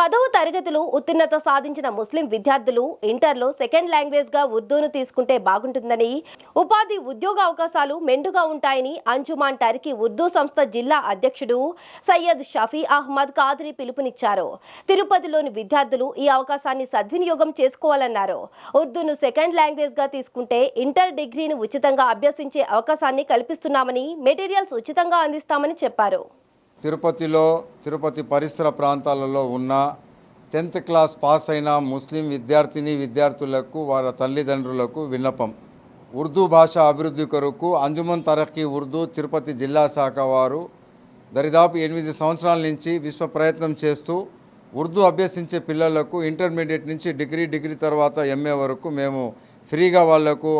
పదవ తరగతిలో ఉత్తీర్ణత సాధించిన ముస్లిం విద్యార్థులు ఇంటర్లో సెకండ్ లాంగ్వేజ్గా ఉర్దూను తీసుకుంటే బాగుంటుందని ఉపాధి ఉద్యోగ అవకాశాలు మెండుగా ఉంటాయని అంజుమాన్ టర్కీ ఉర్దూ సంస్థ జిల్లా అధ్యక్షుడు సయ్యద్ షఫీ అహ్మద్ కాదరి పిలుపునిచ్చారు. తిరుపతిలోని విద్యార్థులు ఈ అవకాశాన్ని సద్వినియోగం చేసుకోవాలన్నారు. ఉర్దూను సెకండ్ లాంగ్వేజ్గా తీసుకుంటే ఇంటర్ డిగ్రీని ఉచితంగా అభ్యసించే అవకాశాన్ని కల్పిస్తున్నామని మెటీరియల్స్ ఉచితంగా అందిస్తామని చెప్పారు. తిరుపతిలో తిరుపతి పరిసర ప్రాంతాలలో ఉన్న టెన్త్ క్లాస్ పాస్ అయిన ముస్లిం విద్యార్థిని విద్యార్థులకు వారి తల్లిదండ్రులకు విన్నపం. ఉర్దూ భాష అభివృద్ధి కొరకు అంజుమన్ తరఖీ ఉర్దూ తిరుపతి జిల్లా శాఖ వారు దరిదాపు ఎనిమిది సంవత్సరాల నుంచి విశ్వ ప్రయత్నం చేస్తూ ఉర్దూ అభ్యసించే పిల్లలకు ఇంటర్మీడియట్ నుంచి డిగ్రీ డిగ్రీ తర్వాత ఎంఏ వరకు మేము ఫ్రీగా వాళ్ళకు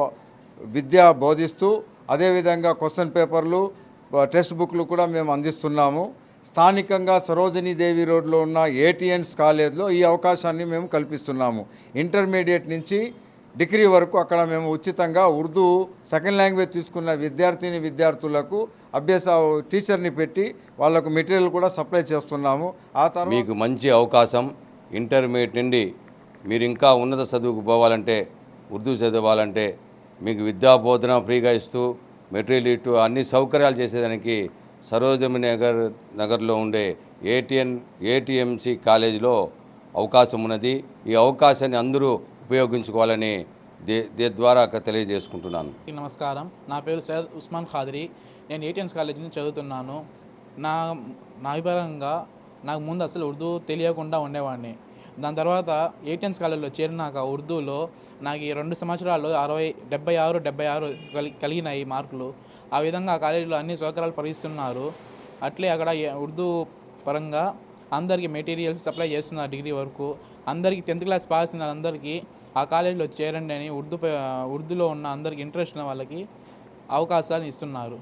విద్య బోధిస్తూ అదేవిధంగా క్వశ్చన్ పేపర్లు టెక్స్ట్ బుక్లు కూడా మేము అందిస్తున్నాము. స్థానికంగా సరోజినీ దేవి రోడ్లో ఉన్న ఏటీఎన్స్ కాలేజ్లో ఈ అవకాశాన్ని మేము కల్పిస్తున్నాము. ఇంటర్మీడియట్ నుంచి డిగ్రీ వరకు అక్కడ మేము ఉచితంగా ఉర్దూ సెకండ్ లాంగ్వేజ్ తీసుకున్న విద్యార్థిని విద్యార్థులకు అభ్యాస టీచర్ని పెట్టి వాళ్ళకు మెటీరియల్ కూడా సప్లై చేస్తున్నాము. ఆ తర్వాత మీకు మంచి అవకాశం. ఇంటర్మీడియట్ నుండి మీరు ఇంకా ఉన్నత చదువుకు పోవాలంటే ఉర్దూ చదవాలంటే మీకు విద్యా బోధన ఫ్రీగా ఇస్తూ మెటీరియల్ ఇటు అన్ని సౌకర్యాలు చేసేదానికి సరోజమి నగర్ నగర్లో ఉండే ఏటీఎన్ ఏటీఎంసీ కాలేజీలో అవకాశం ఉన్నది. ఈ అవకాశాన్ని అందరూ ఉపయోగించుకోవాలని దే దే ద్వారా తెలియజేసుకుంటున్నాను. నమస్కారం. నా పేరు సయ్యద్ ఉస్మాన్ ఖాదరి. నేను ఏటీఎన్స్ కాలేజీ నుంచి చదువుతున్నాను. నా నా అభిప్రాయంగా నాకు ముందు అసలు ఉర్దూ తెలియకుండా ఉండేవాడిని. దాని తర్వాత ఏటీఎన్స్ కాలేజ్లో చేరినాక ఉర్దూలో నాకు ఈ రెండు సంవత్సరాలు అరవై డెబ్బై ఆరు డెబ్బై ఆరు కలి కలిగినాయి మార్కులు. ఆ విధంగా ఆ కాలేజీలో అన్ని సౌకర్యాలు పరిగిస్తున్నారు అట్లే అక్కడ ఉర్దూ పరంగా అందరికీ మెటీరియల్స్ సప్లై చేస్తున్నారు డిగ్రీ వరకు. అందరికీ టెన్త్ క్లాస్ పాస్ అయిన అందరికీ ఆ కాలేజీలో చేరండి అని ఉర్దూ ఉర్దూలో ఉన్న అందరికి ఇంట్రెస్ట్ ఉన్న వాళ్ళకి అవకాశాలు ఇస్తున్నారు.